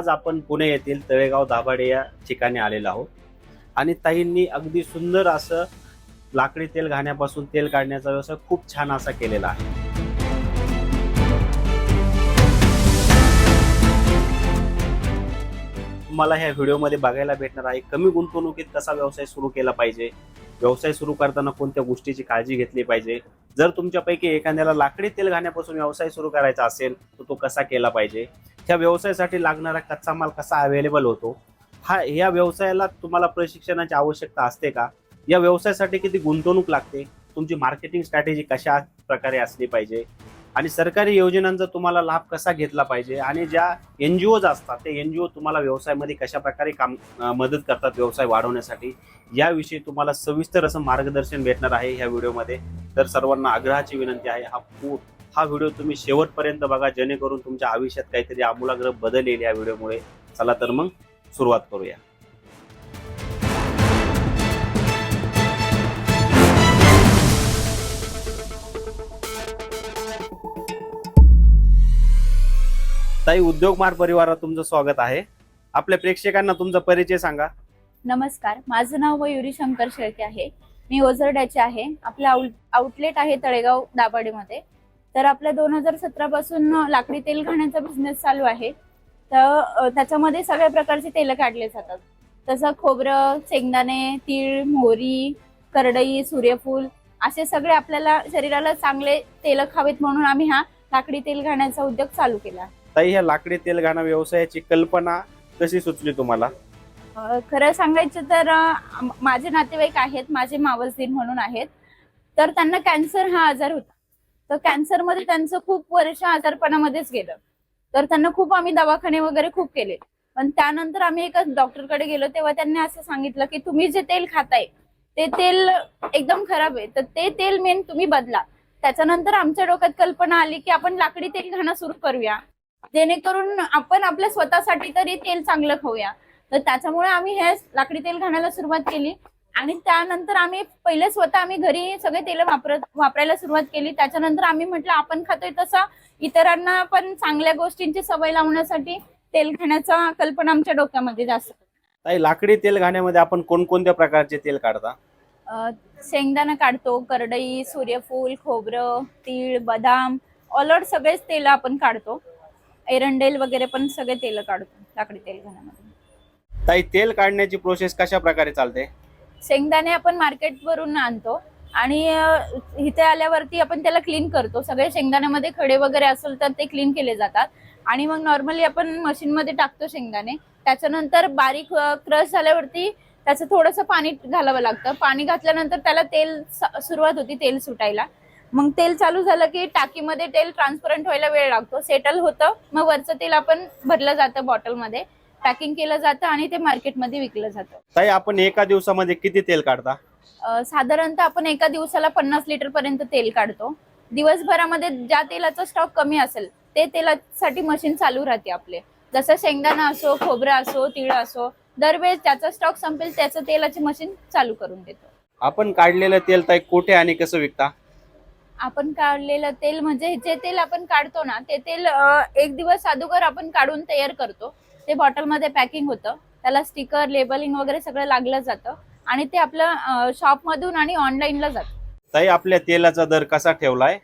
आज आपण पुणे येथील तळेगाव दाभाडे या ठिकाणी आलेलो आहोत. आणि ताईंनी अगदी सुंदर असं लाकडी तेल घाण्यापासून तेल काढण्याचा व्यवसाय खूप छान असा केलेला आहे. तुम्हाला ह्या व्हिडिओमध्ये बघायला भेटणार आहे कमी गुंतवणुकीत कसा व्यवसाय सुरू केला पाहिजे व्यवसाय सुरू करताना कोणत्या गोष्टीची काळजी घेतली पाहिजे जर तुमच्यापैकी एखाद्याला लाकडी तेल घाण्यापासून व्यवसाय सुरू करायचा असेल तर तो कसा केला पाहिजे ह्या व्यवसायासाठी लागणारा कच्चा माल कसा अवेलेबल होतो? हा या व्यवसायाला तुम्हाला प्रशिक्षणाची आवश्यकता असते का? या व्यवसायासाठी किती गुंतवणूक लागते? तुमची मार्केटिंग स्ट्रॅटेजी कशा प्रकारे असली पाहिजे? आणि सरकारी योजनांचा तुम्हाला लाभ कसा घेतला पाहिजे? आणि ज्या एन जी ओज असतात ते एन जी ओ तुम्हाला व्यवसायामध्ये कशा प्रकारे काम मदत करतात व्यवसाय वाढवण्यासाठी याविषयी तुम्हाला सविस्तर असं मार्गदर्शन भेटणार आहे ह्या व्हिडिओमध्ये. तर सर्वांना आग्रहाची विनंती आहे हा हा व्हिडिओ तुम्ही शेवटपर्यंत बघा जेणेकरून तुमच्या आयुष्यात काहीतरी आमूलाग्र बदल येईल या व्हिडिओमुळे. चला तर मग सुरुवात करूया. ताई उद्योगमार परिवारात तुमचं स्वागत आहे. आपल्या प्रेक्षकांना तुमचा परिचय सांगा. नमस्कार माझं नाव मयुरी शंकर शेळके आहे. मी ओझरड्याचे आहे. आपलं आउट आउटलेट आहे तळेगाव दाभाडेमध्ये. तर आपल्या दोन हजार सतरा पासून लाकडी तेल घाण्याचा बिझनेस चालू आहे. तर त्याच्यामध्ये सगळ्या प्रकारचे तेल काढले जातात. तसं खोबरं शेंगदाणे तीळ मोहरी करडई सूर्यफूल असे सगळे आपल्याला शरीराला चांगले तेल खावेत म्हणून आम्ही हा लाकडी तेल घाण्याचा उद्योग चालू केला. ताई ह्या लाकडी तेल घाणा व्यवसायाची कल्पना कशी सुचली तुम्हाला? खरं सांगायचं तर माझे नातेवाईक आहेत माझे मावसदीर म्हणून आहेत. तर त्यांना कॅन्सर हा आजार होता. तर कॅन्सरमध्ये त्यांचं खूप वर्ष आजारपणामध्येच गेलं. तर त्यांना खूप आम्ही दवाखाने वगैरे खूप केले. पण त्यानंतर आम्ही एका डॉक्टरकडे गेलो तेव्हा त्यांनी असं सांगितलं की तुम्ही जे तेल खाताय ते तेल एकदम खराब आहे. तर ते तेल मेन तुम्ही बदला. त्याच्यानंतर आमच्या डोक्यात कल्पना आली की आपण लाकडी तेल खाणं सुरू करूया. जेणेकरून आपण आपल्या स्वतःसाठी तरी तेल चांगलं खाऊया. तर त्याच्यामुळे आम्ही हे लाकडी तेल खाण्याला सुरुवात केली. आणि त्यानंतर आम्ही पहिले स्वतः आम्ही घरी सगळे तेल वापरत वापरायला सुरुवात केली. त्याच्यानंतर आम्ही म्हटलं आपण खातोय तसं. इतरांना पण चांगल्या गोष्टींची सवय लावण्यासाठी तेल खाण्याचा कल्पना आमच्या डोक्यामध्ये जास्त. ताई लाकडी तेल घाण्यामध्ये आपण कोणकोणत्या प्रकारचे तेल काढता? अं, शेंगदाणा काढतो करडई सूर्यफूल खोबरं तीळ बदाम ऑलआउट सगळेच तेल आपण काढतो. एरंडेल वगैरे पण सगळे तेल काढतो लाकडी तेल घाण्यामध्ये ताई तेल काढण्याची प्रोसेस कशा प्रकारे चालते? शेंगदाणे आपण मार्केट वरून आणतो आणि इथे आल्यावरती आपण त्याला क्लीन करतो. सगळे शेंगदाण्यामध्ये खडे वगैरे असेल तर ते क्लीन केले जातात. आणि मग नॉर्मली आपण मशीन मध्ये टाकतो शेंगदाणे. त्याच्यानंतर बारीक क्रश झाल्यावरती त्याचं थोडंसं पाणी घालावं लागतं. पाणी घातल्यानंतर त्याला तेल सुरुवात होती तेल सुटायला. मग तेल चालू झालं की टाकीमध्ये तेल ट्रान्सपरंट व्हायला वेळ लागतो. सेटल होतं. मग वरचं तेल आपण भरलं जातं बॉटलमध्ये पॅकिंग केलं जातं आणि ते मार्केटमध्ये विकलं जातं. ताई आपण एका दिवसामध्ये किती तेल काढता? अ, साधारणतः आपण एका दिवसाला पन्नास लिटर पर्यंत तेल काढतो. दिवसभरामध्ये ज्या तेलाचा स्टॉक कमी असेल ते तेलासाठी मशीन चालू राहते आपले. जसं शेंगदाणा असो खोबरं असो तिळ असो दरवेळेस त्याचा स्टॉक संपेल त्याचं तेलाची मशीन चालू करून देतो. आपण काढलेलं तेल ताई कुठे आणि कसं विकता? आपण काढलेलं तेल म्हणजे जे तेल आपण काढतो ना ते तेल अ, एक दिवस अगोदर आपण काढून तयार करतो. ते बॉटलमध्ये पॅकिंग होतं. त्याला स्टिकर लेबलिंग वगैरे सगळं लागलं जातं आणि ते आपलं शॉपमधून आणि ऑनलाईनला जातं. ताई आपल्या तेलाचा दर कसा ठेवलाय?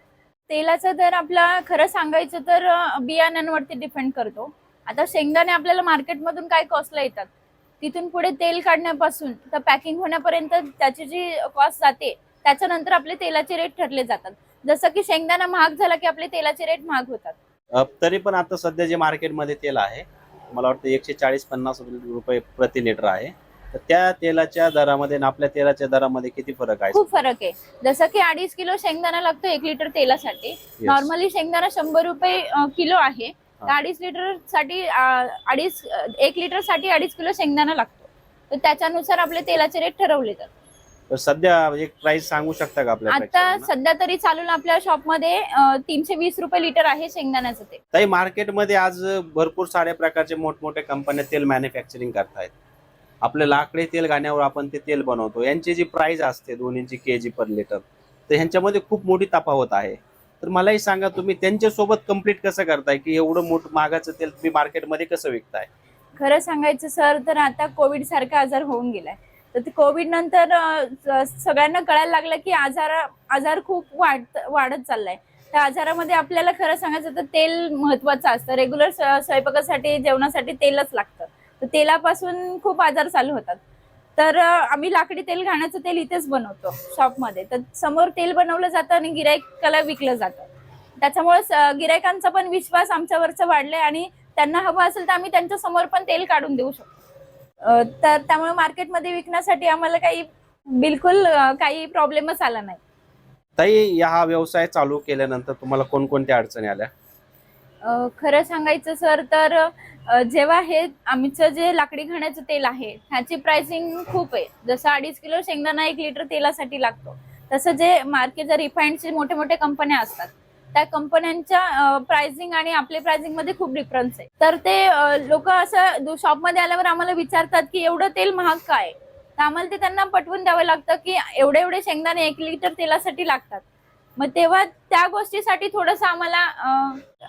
तेलाचा दर आपला खरं सांगायचं तर बियाण्यांवरती डिपेंड करतो. आता शेंगदाणे आपल्याला मार्केटमधून काय कॉस्टला येतात? तिथून पुढे तेल काढण्यापासून तर पॅकिंग होण्यापर्यंत त्याची जी कॉस्ट जाते त्याच्यानंतर आपले तेलाचे रेट ठरले जातात. जसं की शेंगदाणा महाग झाला की आपले तेलाचे रेट महाग होतात. तरी पण आता सध्या जे मार्केटमध्ये तेल आहे मला वाटतं एकशे चाळीस पन्नास रुपये प्रति लिटर आहे. तर त्या तेलाच्या दरामध्ये आणि आपल्या तेलाच्या दरामध्ये किती फरक आहे? खूप फरक आहे. जसं की अडीच किलो शेंगदाणा लागतो एक लिटर तेलासाठी. नॉर्मली शेंगदाणा शंभर रुपये किलो आहे. अडीच लिटरसाठी अडीच एक लिटरसाठी अडीच किलो शेंगदाणा लागतो. तर त्याच्यानुसार आपले तेलाचे रेट ठरवले जातात. तर सध्या एक प्राइस सांगू शकता का आपल्या आता प्रेक्षकांना? सध्या तरी चालून आपल्या शॉपमध्ये तीनशे वीस रुपये लिटर आहे शेंगदाण्याचं तेल ताई मार्केटमध्ये आज भरपूर साऱ्या प्रकारचे मोठमोठ्या कंपन्या तेल मॅन्युफॅक्चरिंग करतायत. आपलं लाकडी तेल घाण्यावर आपण ते तेल बनवतो. यांची जी प्राइस असते दोन्हीची के जी पर लिटर तर ह्यांच्यामध्ये खूप मोठी तफावत आहे. तर मलाही सांगा तुम्ही त्यांच्यासोबत कंप्लीट कसं करताय? की एवढं मोठं मागाचं तेल तुम्ही मार्केटमध्ये कसं विकताय? खरं सांगायचं सर तर आता कोविड सारखा आजार होऊन गेलाय. तर ते कोविड नंतर सगळ्यांना कळायला लागलं की आजार आजार खूप वाढत वाढत चाललाय. त्या आजारामध्ये आपल्याला खरं सांगायचं तर तेल महत्वाचं असतं. रेग्युलर स्वयंपाकासाठी जेवणासाठी तेलच लागतं. तर तेलापासून खूप आजार चालू होतात. तर आम्ही लाकडी तेल घाण्याचं तेल इथेच बनवतो शॉपमध्ये. तर समोर तेल बनवलं जातं आणि गिरायकाला विकलं जातं. त्याच्यामुळे गिरायकांचा पण विश्वास आमच्यावरचा वाढलाय आणि त्यांना हवं असेल तर आम्ही त्यांच्यासमोर पण तेल काढून देऊ शकतो. तर त्यामुळे मार्केटमध्ये विकण्यासाठी आम्हाला काही बिलकुल काही प्रॉब्लेमच आला नाही. ताई हा व्यवसाय चालू केल्यानंतर तुम्हाला कोणकोणत्या अडचणी आल्या? खरं सांगायचं सर तर जेव्हा हे आमचं जे लाकडी घाण्याचं तेल आहे ह्याची प्राइसिंग खूप आहे. जसं अडीच किलो शेंगदाणा एक लिटर तेलासाठी लागतो. तसं जे मार्केट जर रिफाईंडचे मोठे मोठे कंपन्या असतात त्या कंपन्यांच्या प्राइसिंग आणि आपले प्राइसिंगमध्ये खूप डिफरन्स आहे. तर ते लोक असं शॉपमध्ये आल्यावर आम्हाला विचारतात की एवढं तेल महाग काय? तर आम्हाला ते त्यांना पटवून द्यावं लागतं की एवढे एवढे शेंगदाणे एक लिटर तेलासाठी लागतात. मग तेव्हा त्या गोष्टीसाठी थोडस आम्हाला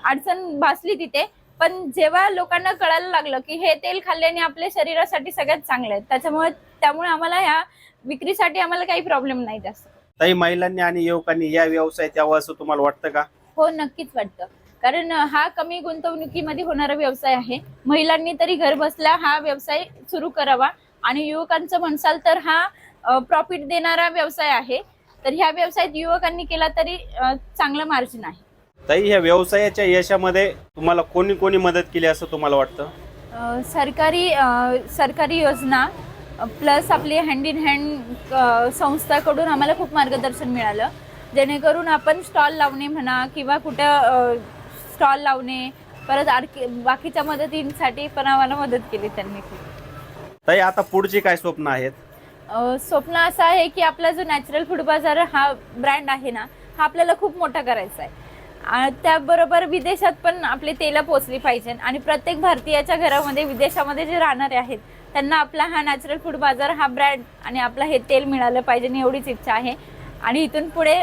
अडचण भासली तिथे. पण जेव्हा लोकांना कळायला लागलं की हे तेल खाल्ल्याने आपल्या शरीरासाठी सगळ्यात चांगलं आहे त्याच्यामुळे त्यामुळे आम्हाला ह्या विक्रीसाठी आम्हाला काही प्रॉब्लेम नाही जास्त. काही महिलांनी आणि युवकांनी या व्यवसायात यावं असं तुम्हाला वाटतं का? हो नक्कीच वाटतं. कारण हा कमी गुंतवणुकीमध्ये होणारा व्यवसाय आहे. महिलांनी तरी घर बसल्या हा व्यवसाय सुरू करावा. आणि युवकांचं म्हणसाल तर हा प्रॉफिट देणारा व्यवसाय आहे. तर ह्या व्यवसायात युवकांनी केला तरी चांगलं मार्जिन आहे. ताई ह्या व्यवसायाच्या यशामध्ये तुम्हाला कोणी कोणी मदत केली असं तुम्हाला वाटतं? सरकारी सरकारी योजना प्लस आपली हँड इन हँड संस्थाकडून आम्हाला खूप मार्गदर्शन मिळालं. जेणेकरून आपण स्टॉल लावणे म्हणा किंवा कुठं स्टॉल लावणे परत बाकीच्या मदतींसाठी पण आम्हाला मदत केली त्यांनी. ताई आता पुढची काय स्वप्न आहेत? अ, स्वप्न असं आहे की आपला जो नॅचरल फूड बाजार हा ब्रँड आहे ना हा आपल्याला खूप मोठा करायचा आहे. त्याबरोबर विदेशात पण आपली तेलं पोचली पाहिजे आणि प्रत्येक भारतीयाच्या घरामध्ये विदेशामध्ये जे राहणारे आहेत त्यांना आपला हा नॅचरल फूड बाजार हा ब्रँड आणि आपला हे तेल मिळालं पाहिजे आणि एवढीच इच्छा आहे. आणि इथून पुढे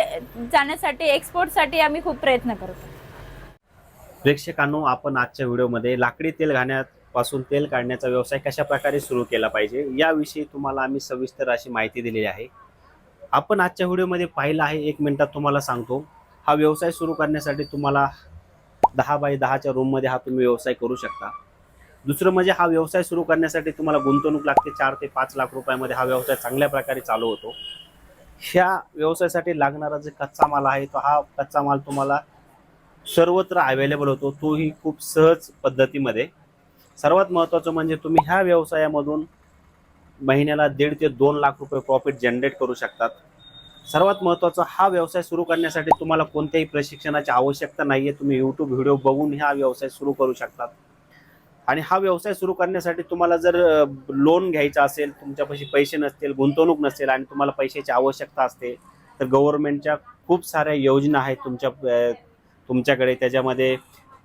जाण्यासाठी एक्सपोर्टसाठी आम्ही खूप प्रयत्न करतो. प्रेक्षकांनो आपण आजच्या व्हिडिओमध्ये लाकडी तेल घाण्यापासून तेल काढण्याचा व्यवसाय कशा प्रकारे सुरू केला पाहिजे याविषयी तुम्हाला आम्ही सविस्तर अशी माहिती दिलेली आहे. आपण आजच्या व्हिडिओमध्ये पाहिलं आहे एक मिनटात तुम्हाला सांगतो. हा व्यवसाय सुरू करण्यासाठी तुम्हाला दहा बाय दहाच्या रूममध्ये हा तुम्ही व्यवसाय करू शकता. दुसरं म्हणजे हा व्यवसाय सुरू करण्यासाठी तुम्हाला गुंतवणूक लागते चार ते पाच लाख रुपयामध्ये हा व्यवसाय चांगल्या प्रकारे चालू होतो. ह्या व्यवसायासाठी लागणारा जे कच्चा माल आहे तो हा कच्चा माल तुम्हाला सर्वत्र अवेलेबल होतो. तोही खूप सहज पद्धतीमध्ये. सर्वात महत्त्वाचं म्हणजे तुम्ही ह्या व्यवसायामधून महिन्याला दीड ते दोन लाख रुपये प्रॉफिट जनरेट करू शकतात. सर्वात महत्त्वाचं हा व्यवसाय सुरू करण्यासाठी तुम्हाला कोणत्याही प्रशिक्षणाची आवश्यकता नाही आहे तुम्ही यूट्यूब व्हिडिओ बघून हा व्यवसाय सुरू करू शकतात. आणि हा व्यवसाय सुरू करण्यासाठी तुम्हाला जर लोन घ्यायचा असेल तुमच्यापाशी पैसे नसतील गुंतवणूक नसेल आणि तुम्हाला पैशाची आवश्यकता असते तर गव्हर्नमेंटच्या खूप साऱ्या योजना आहेत तुमच्या तुमच्याकडे. त्याच्यामध्ये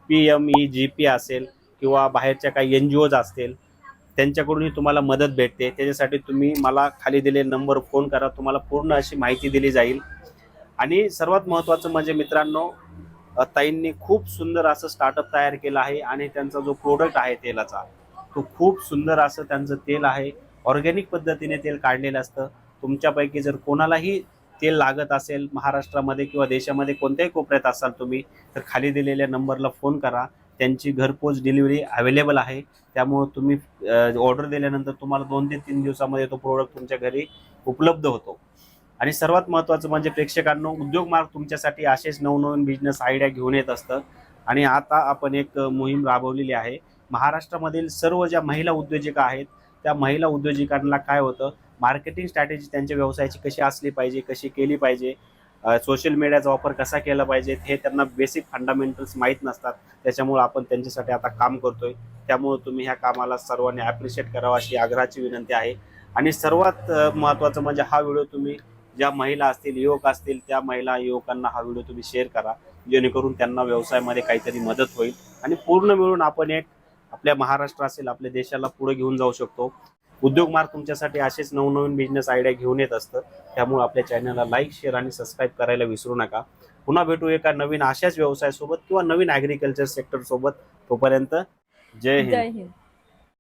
P M E G P असेल किंवा बाहेरच्या काही एन जी ओज असतील त्यांच्याकडूनही तुम्हाला मदत भेटते. त्याच्यासाठी तुम्ही मला खाली दिले नंबर फोन करा. तुम्हाला पूर्ण अशी माहिती दिली जाईल. आणि सर्वात महत्त्वाचं म्हणजे मित्रांनो ताईंनी खूप सुंदर असं स्टार्टअप तयार केलं आहे आणि त्यांचा जो प्रोडक्ट आहे तेलाचा तो खूप सुंदर असं त्यांचं तेल आहे. ऑर्गॅनिक पद्धतीने तेल काढलेलं असतं. तुमच्यापैकी जर कोणालाही तेल लागत असेल महाराष्ट्रामध्ये किंवा देशामध्ये कोणत्याही कोपऱ्यात असाल तुम्ही तर खाली दिलेल्या नंबरला फोन करा. त्यांची घरपोच डिलिव्हरी अवेलेबल आहे. त्यामुळं तुम्ही ऑर्डर दिल्यानंतर तुम्हाला दोन ते तीन दिवसामध्ये तो प्रोडक्ट तुमच्या घरी उपलब्ध होतो. आणि सर्वात महत्त्वाचं म्हणजे प्रेक्षकांनो उद्योग मार्ग तुमच्यासाठी असेच नवनवीन बिझनेस आयडिया घेऊन येत असतं. आणि आता आपण एक मोहीम राबवलेली आहे. महाराष्ट्रामधील सर्व ज्या महिला उद्योजिका आहेत त्या महिला उद्योजिकांना काय होतं? मार्केटिंग स्ट्रॅटेजी त्यांच्या व्यवसायाची कशी असली पाहिजे कशी केली पाहिजे? सोशल मीडियाचा वापर कसा केला पाहिजे? हे त्यांना बेसिक फंडामेंटल्स माहीत नसतात. त्याच्यामुळे आपण त्यांच्यासाठी आता काम करतोय. त्यामुळे तुम्ही ह्या कामाला सर्वांनी ॲप्रिशिएट करावं अशी आग्रहाची विनंती आहे. आणि सर्वात महत्त्वाचं म्हणजे हा व्हिडिओ तुम्ही ज्या महिला असतील युवक असतील त्या महिला युवकांना हा व्हिडिओ तुम्ही शेअर करा. जेणेकरून त्यांना व्यवसायामध्ये काहीतरी मदत होईल. आणि पूर्ण मिळून आपण एक आपल्या महाराष्ट्र असेल आपल्या देशाला पुढे घेऊन जाऊ शकतो. उद्योग मार्ग तुमच्यासाठी असेच नवनवीन बिझनेस आयडिया घेऊन येत असतं. त्यामुळे आपल्या चॅनलला लाईक शेअर आणि सबस्क्राईब करायला विसरू नका. पुन्हा भेटू एका नवीन अशाच व्यवसायासोबत किंवा नवीन ॲग्रिकल्चर सेक्टर सोबत. तोपर्यंत जय हिंद. जय हिंद.